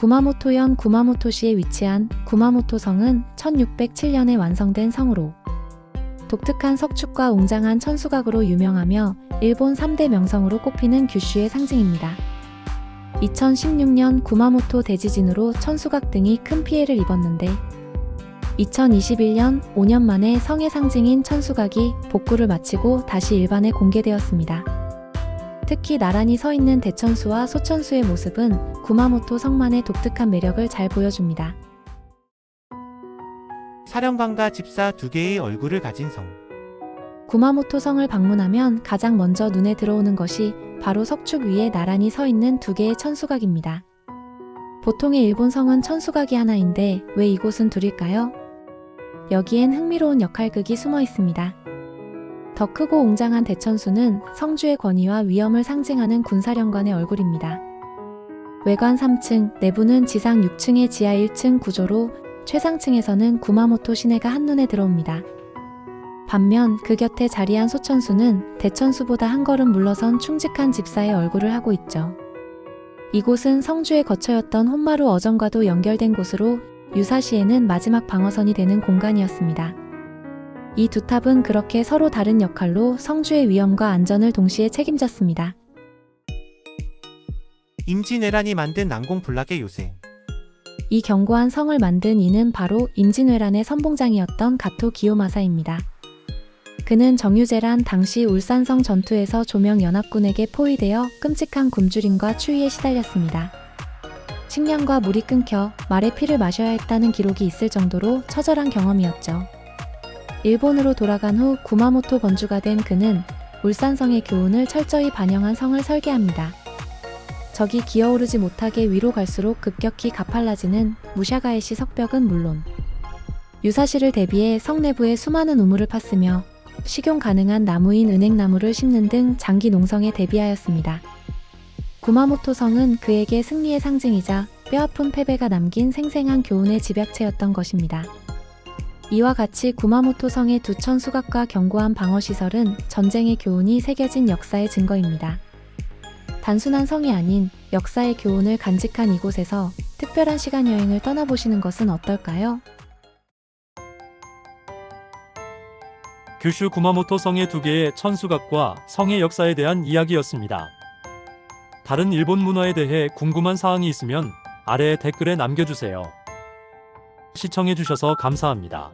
구마모토현 구마모토시에 위치한 구마모토 성은 1607년에 완성된 성으로 독특한 석축과 웅장한 천수각으로 유명하며 일본 3대 명성으로 꼽히는 규슈의 상징입니다. 2016년 구마모토 대지진으로 천수각 등이 큰 피해를 입었는데 2021년 5년 만에 성의 상징인 천수각이 복구를 마치고 다시 일반에 공개되었습니다. 특히 나란히 서 있는 대천수와 소천수의 모습은 구마모토 성만의 독특한 매력을 잘 보여줍니다. 사령관과 집사 두 개의 얼굴을 가진 성. 구마모토 성을 방문하면 가장 먼저 눈에 들어오는 것이 바로 석축 위에 나란히 서 있는 두 개의 천수각입니다. 보통의 일본 성은 천수각이 하나인데 왜 이곳은 둘일까요? 여기엔 흥미로운 역할극이 숨어 있습니다. 더 크고 웅장한 대천수는 성주의 권위와 위엄을 상징하는 군사령관의 얼굴입니다. 외관 3층, 내부는 지상 6층에 지하 1층 구조로 최상층에서는 구마모토 시내가 한눈에 들어옵니다. 반면 그 곁에 자리한 소천수는 대천수보다 한 걸음 물러선 충직한 집사의 얼굴을 하고 있죠. 이곳은 성주의 거처였던 혼마루 어정과도 연결된 곳으로 유사시에는 마지막 방어선이 되는 공간이었습니다. 이 두 탑은 그렇게 서로 다른 역할로 성주의 위험과 안전을 동시에 책임졌습니다. 임진왜란이 만든 난공불락의 요새. 이 견고한 성을 만든 이는 바로 임진왜란의 선봉장이었던 가토 기요마사입니다. 그는 정유재란 당시 울산성 전투에서 조명 연합군에게 포위되어 끔찍한 굶주림과 추위에 시달렸습니다. 식량과 물이 끊겨 말의 피를 마셔야 했다는 기록이 있을 정도로 처절한 경험이었죠. 일본으로 돌아간 후 구마모토 번주가 된 그는 울산성의 교훈을 철저히 반영한 성을 설계합니다. 적이 기어오르지 못하게 위로 갈수록 급격히 가팔라지는 무샤가에시 석벽은 물론 유사시를 대비해 성 내부에 수많은 우물을 팠으며 식용 가능한 나무인 은행나무를 심는 등 장기 농성에 대비하였습니다. 구마모토 성은 그에게 승리의 상징이자 뼈아픈 패배가 남긴 생생한 교훈의 집약체였던 것입니다. 이와 같이 구마모토 성의 두 천 수각과 견고한 방어 시설은 전쟁의 교훈이 새겨진 역사의 증거입니다. 단순한 성이 아닌 역사의 교훈을 간직한 이곳에서 특별한 시간 여행을 떠나보시는 것은 어떨까요? 규슈 구마모토 성의 두 개의 천수각과 성의 역사에 대한 이야기였습니다. 다른 일본 문화에 대해 궁금한 사항이 있으면 아래 댓글에 남겨주세요. 시청해주셔서 감사합니다.